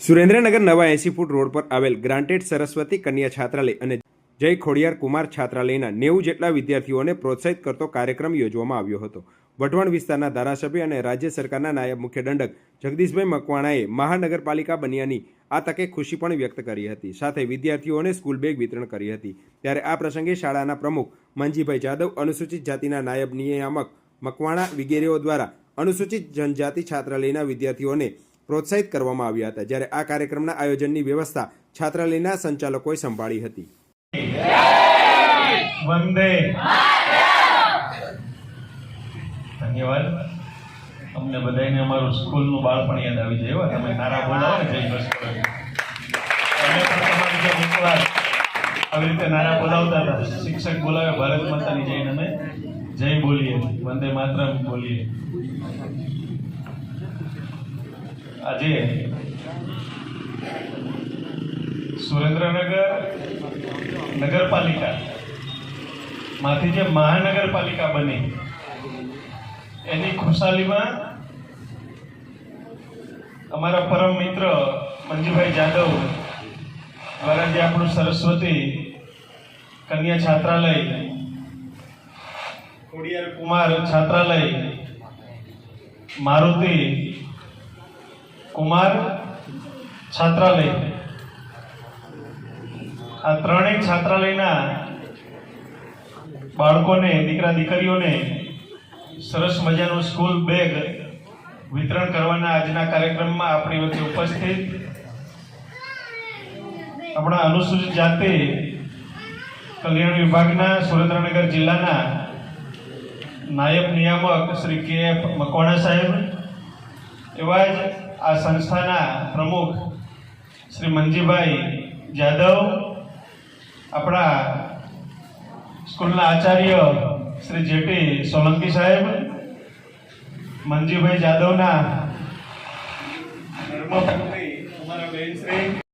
સુરેન્દ્રનગર નવા એસી foot road પર આવેલ ગ્રાન્ટેડ સરસ્વતી કન્યા છાત્રાલય અને જય ખોડિયાર કુમાર છાત્રાલયના નેવું જેટલા વિદ્યાર્થીઓને પ્રોત્સાહિત કરતો કાર્યક્રમ યોજવામાં આવ્યો હતો. વઢવાણ વિસ્તારના ધારાસભ્ય અને રાજ્ય સરકારના નાયબ મુખ્ય દંડક જગદીશભાઈ મકવાણાએ મહાનગરપાલિકા બન્યાની આ તકે ખુશી પણ વ્યક્ત કરી હતી. સાથે વિદ્યાર્થીઓને સ્કૂલ બેગ વિતરણ કરી હતી. ત્યારે આ પ્રસંગે શાળાના પ્રમુખ મંજીભાઈ જાદવ, અનુસૂચિત જાતિના નાયબ નિયામક મકવાણા વિગેરેઓ દ્વારા અનુસૂચિત જનજાતિ છાત્રાલયના વિદ્યાર્થીઓને પ્રોત્સાહિત કરવામાં આવ્યા હતા, જ્યારે આ કાર્યક્રમના આયોજનની વ્યવસ્થા છાત્રાલયના સંચાલકોએ સંભાળી હતી. વંદે ધન્યવાદ. અમને બધાને અમારું સ્કૂલનું બાળપણ યાદ આવી જાય. તમે નારા બોલાવો ને, જય આવી રીતે નારા બોલાવતા હતા. શિક્ષક બોલાવે, ભારત માતાની જઈને અમે જય બોલીએ. વંદે માતરમ બોલીએ. આજે સુરેન્દ્રનગર નગરપાલિકા માંથી જે મહાનગરપાલિકા બની, એની ખુશાલીમાં અમારા પરમ મિત્ર મંજુભાઈ જાદવ દ્વારા જે આપણું સરસ્વતી કન્યા છાત્રાલય, ખોડિયાર કુમાર છાત્રાલય, મારુતિ કુમાર, છાત્રાલય. આ ત્રણેય છાત્રાલયના બાળકોને, દીકરા, દીકરીઓને સરસ મજાનું સ્કૂલ બેગ વિતરણ કરવાના આજના કાર્યક્રમમાં આપણી વચ્ચે ઉપસ્થિત. આપણા અનુસૂચિત જાતિ કલ્યાણ વિભાગના, સુરેન્દ્રનગર જિલ્લાના નાયબ નિયામક શ્રી કે એફ મકવાણા સાહેબ. એવા જ આ સંસ્થાના પ્રમુખ શ્રી મંજીભાઈ જાદવ, આપણા સ્કૂલના આચાર્ય શ્રી જેટી સોલંકી સાહેબ, મંજીભાઈ જાદવના ધર્મપત્ની અમારા બેન શ્રી